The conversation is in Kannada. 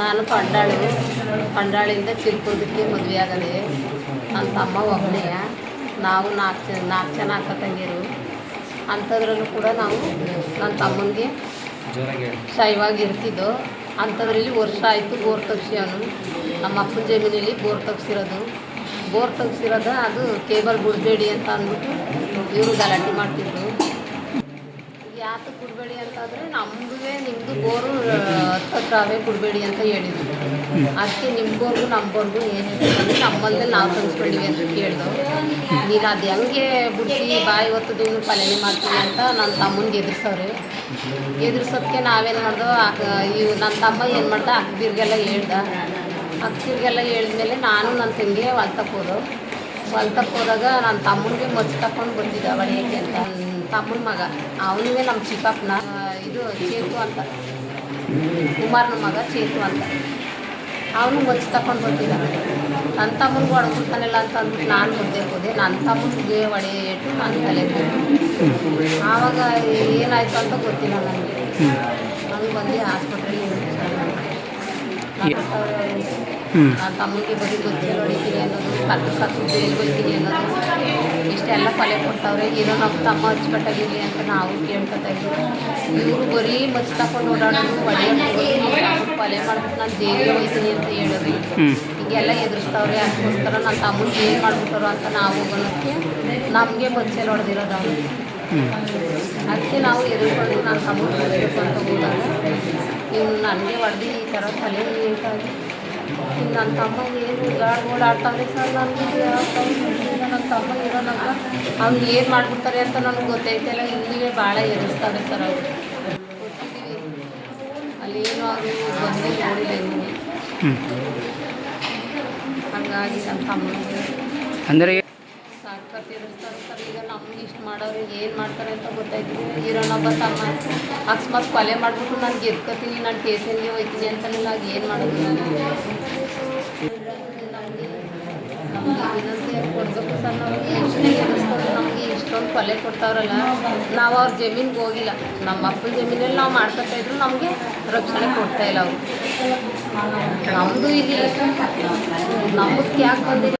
ನಾನು ಪಂಡಾಳು. ಪಂಡಾಳಿಯಿಂದ ಚಿರ್ಕೋದಕ್ಕೆ ಮದುವೆ ಆಗದೆ ನನ್ನ ತಮ್ಮ ಒಬ್ಬನೆಯ ನಾವು ನಾಲ್ಕು ಜನ ನಾಲ್ಕು ಜನ ಅಕ್ಕ ತಂಗಿರು ಅಂಥದ್ರಲ್ಲೂ ಕೂಡ ನಾವು ನನ್ನ ತಮ್ಮನಿಗೆ ಶೈವಾಗಿ ಇರ್ತಿದ್ದೋ. ಅಂಥದ್ರಲ್ಲಿ ವರ್ಷ ಆಯಿತು ಬೋರ್ ತೆಗ್ಸ್ಯಾನು ನಮ್ಮ ಅಪ್ಪನ ಜಮೀನಲ್ಲಿ ಬೋರ್ ತೆಗ್ಸಿರೋದು. ಬೋರ್ ತೆಗ್ಸಿರೋದ, ಅದು ಕೇಬಲ್ ಬಿಡಬೇಡಿ ಅಂತ ಅಂದ್ಬಿಟ್ಟು ಇವರು ಗಲಾಟೆ ಮಾಡ್ತಿದ್ರು. ಯಾತಕ್ಕೆ ಬಿಡಬೇಡಿ ಅಂತಂದರೆ ನಮ್ಮದೇ ನಿಮ್ಮದು ಬೋರು ಹತ್ತತ್ರವೇ ಬಿಡಬೇಡಿ ಅಂತ ಹೇಳಿದ್ರು. ಅದಕ್ಕೆ ನಿಮ್ಮ ಬೋರ್ಗು ನಮ್ಮ ಏನು ನಮ್ಮಲ್ಲೇ ನಾವು ತಂದ್ಕೊಂಡಿವಿ ಅಂತ ಕೇಳಿದವು ನೀನು ಅದು ಹೆಂಗೆ ಬಿಡಿಸಿ ಬಾಯಿ ಹೊತ್ತು ಇನ್ನು ಪಲನೆ ಮಾಡ್ತೀನಿ ಅಂತ ನನ್ನ ತಮ್ಮನಿಗೆ ಎದುರಿಸೋರು ಎದುರಿಸೋದಕ್ಕೆ ನಾವೇನು ಮಾಡ್ದೋ ಇವು ನನ್ನ ತಮ್ಮ ಏನು ಮಾಡ್ದೆ ಅಕ್ಕದಿರ್ಗೆಲ್ಲ ಹೇಳ್ದ. ಅಕ್ಕದಿರ್ಗೆಲ್ಲ ಹೇಳಿದ್ಮೇಲೆ ನಾನು ನನ್ನ ತಂಗಿ ಹೊಲ್ತಕ್ಕೆ ಹೋದವು ಹೊಲ್ತಕ್ಕೆ ಹೋದಾಗ ನನ್ನ ತಮ್ಮನಿಗೆ ಮಚ್ಚು ತಕೊಂಡು ಬಂದಿದ್ದ ಹೊಡೆಯೋಕ್ಕೆ ಅಂತ. ನನ್ನ ತಮ್ಮನ ಮಗ. ಅವನಿಗೆ ನಮ್ಮ ಚಿಕ್ಕಪ್ಪನ ಇದು ಚೇತು ಅಂತ. ಕುಮಾರನ ಮಗ ಚೇತು ಅಂತ. ಅವನು ಮಚ್ಚು ತಕೊಂಡು ಬಂದಿದ್ದ. ನನ್ನ ತಮ್ಮನಿಗೆ ಹೊಡ್ಕೊಳ್ತಾನೆಲ್ಲ ಅಂತ ಅಂದ್ಬಿಟ್ಟು ನಾನು ಮುದ್ದೆ ಹೋದೆ. ನನ್ನ ತಮ್ಮನಿಗೆ ಹೊಡೆಯಿಟ್ಟು ನಾನು ತಲೆ ಆವಾಗ ಏನಾಯಿತು ಅಂತ ಗೊತ್ತಿಲ್ಲ ನನಗೆ. ನಾನು ಬಂದು ಹಾಸ್ಪಿಟ್ಲಿಗೆ ನನ್ನ ತಮ್ಮನಿಗೆ ಬರೀ ಹೊಡಿತೀನಿ ಅನ್ನೋದು ಕತ್ತು ಸತ್ತು ಹೋಗ್ತೀನಿ ಅನ್ನೋದು ಇಷ್ಟೆಲ್ಲ ಕೊಲೆ ಕೊಡ್ತಾವ್ರೆ. ಏನೋ ನಮ್ಮ ತಮ್ಮ ಅಚ್ಚುಕಟ್ಟಾಗಿರಲಿ ಅಂತ ನಾವು ಕೇಳ್ಕೊತಾ ಇದ್ದೀವಿ. ಇವರು ಬರೀ ಮಚ್ಚು ತಗೊಂಡು ಓಡಾಡೋದು ಒಳ್ಳೆ ಕೊಲೆ ಮಾಡ್ಬಿಟ್ಟು ನಾನು ಜೈಲಿಗೆ ಹೋಗ್ತೀನಿ ಅಂತ ಹೇಳೋದು. ಹೀಗೆಲ್ಲ ಎದುರಿಸ್ತಾವ್ರೆ. ಅದಕ್ಕೋಸ್ಕರ ನನ್ನ ತಮ್ಮ ಏನು ಮಾಡ್ಬಿಟ್ಟರು ಅಂತ ನಾವು ಹೋಗೋದಕ್ಕೆ ನಮಗೆ ಮಚ್ಚೆಲ್ಲ ಹೊಡೆದಿರೋದು ಅವನು ಅದಕ್ಕೆ ನಾವು ಎದುರ್ಕೊಂಡು ನಾನು ತಮ್ಮ ಹೋಗ್ಬೇಕು ಅಂತ ಹೋದಾಗ ನೀವು ನನಗೆ ಹೊಡೆದು ಈ ಥರ ತಲೆ ನೀಟಾಗಿ ನನ್ನ ತಮ್ಮ ಏನು ಗಾಡ್ ಓಡಾಡ್ತಾನೆ ಸರ್ ನನಗೆ ನನ್ನ ತಮ್ಮ ಇರೋನಲ್ಲ. ಅವ್ನು ಏನು ಮಾಡ್ಬಿಡ್ತಾರೆ ಅಂತ ನನಗೆ ಗೊತ್ತೈತಿಲ್ಲ ಇಲ್ಲಿಗೆ ಭಾಳ ಎದುರಿಸ್ತಾರೆ ಸರ್ ಅವರು. ಅಲ್ಲಿ ಅಲ್ಲೇನು ಅವರು ಬಂದು ನೋಡಿಲ್ಲ ಇನ್ನು ಹಾಗಾಗಿ ನನ್ನ ತಮ್ಮನಿಗೆ ಅಂದರೆ ಸಾಕತ್ತು ಎದುರಿಸ್ತಾರೆ ಸರ್, ಈಗ ನಮ್ಗೆ ಇಷ್ಟು ಮಾಡೋರು ಏನು ಮಾಡ್ತಾರೆ ಅಂತ ಗೊತ್ತಾಯ್ತಿದೆ ಇರೋನೊಬ್ಬ ತಮ್ಮ ಅಕಸ್ಮಾತ್ ಕೊಲೆ ಮಾಡಿಬಿಟ್ಟು ನಾನು ಗೆದ್ಕೋತೀನಿ, ನಾನು ಸ್ಟೇಷನ್ಗೆ ಹೋಗ್ತೀನಿ ಅಂತನಿಲ್ಲ ಆಗ ಏನು ಮಾಡೋದು ನಾನು? ನಮಗೆ ನಮಗೆ ಕೊಡಬೇಕು ಸರ್ ನಾವು ಎಷ್ಟೇ ಎದುರಿಸ್ಕೊಂಡು ನಮಗೆ ಇಷ್ಟೊಂದು ಕೊಲೆ ಕೊಡ್ತಾವ್ರಲ್ಲ, ನಾವು ಅವ್ರ ಜಮೀನಿಗೆ ಹೋಗಿಲ್ಲ. ನಮ್ಮ ಅಪ್ಪನ ಜಮೀನಲ್ಲಿ ನಾವು ಮಾಡ್ಕೊತಾ ಇದ್ರು, ನಮಗೆ ರಕ್ಷಣೆ ಕೊಡ್ತಾ ಇಲ್ಲ ಅವರು. ನಮ್ಮದು ಇಲ್ಲಿ ನಮ್ಮಕ್ಕೆ ಯಾಕೆ ಬಂದಿಲ್ಲ